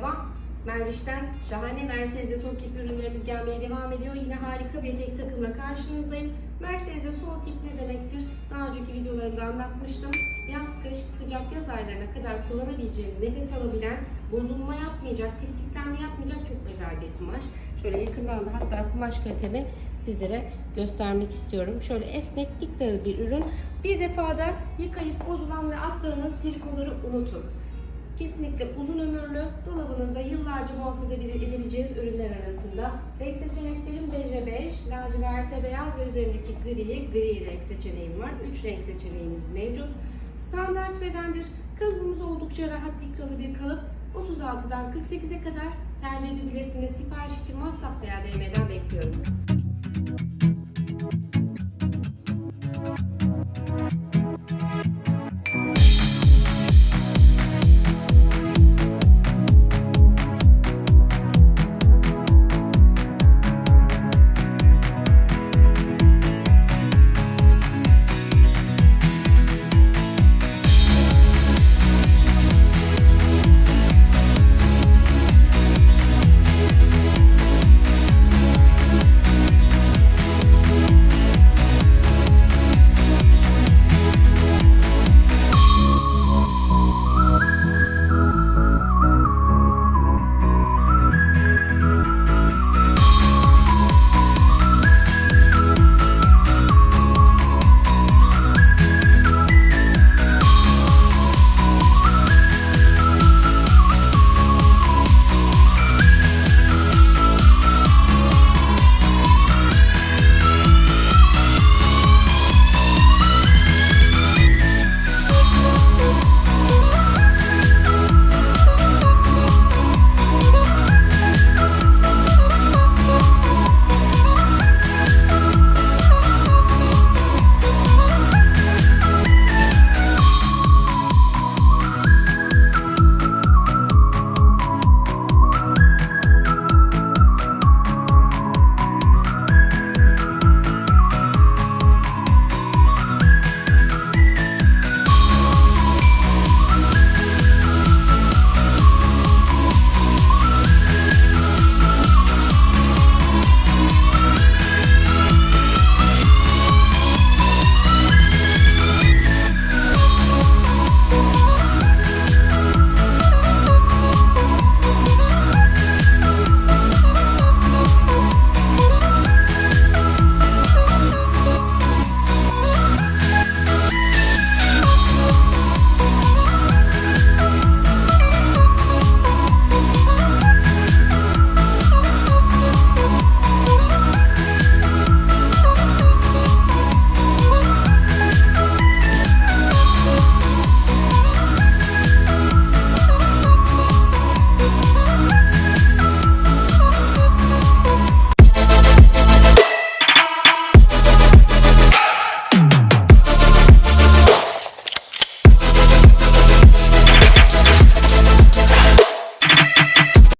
merhaba. Merviş'ten şahane Mercedes'e soğuk ip ürünlerimiz gelmeye devam ediyor. Yine harika bir etek takımla karşınızdayım. Mercedes'e soğuk ip ne demektir? Daha önceki videolarımda anlatmıştım. Yaz, kış, sıcak yaz aylarına kadar kullanabileceğiniz, nefes alabilen, bozulma yapmayacak, tiftiklenme yapmayacak çok özel bir kumaş. Şöyle yakından da hatta kumaş kalitemi sizlere göstermek istiyorum. Şöyle esnek, dalı bir ürün. Bir defada yıkayıp bozulan ve attığınız trikoları unutun. Kesinlikle uzun ömürlü, dolabınızda yıllarca muhafaza edebileceğiniz ürünler arasında. Renk seçeneklerim beje bej, laciverte beyaz ve üzerindeki gri, gri renk seçeneğim var. 3 renk seçeneğimiz mevcut. Standart bedendir. Kalıbımız oldukça rahat likralı bir kalıp. 36'dan 48'e kadar tercih edebilirsiniz. Sipariş için WhatsApp veya DM'den bekliyorum.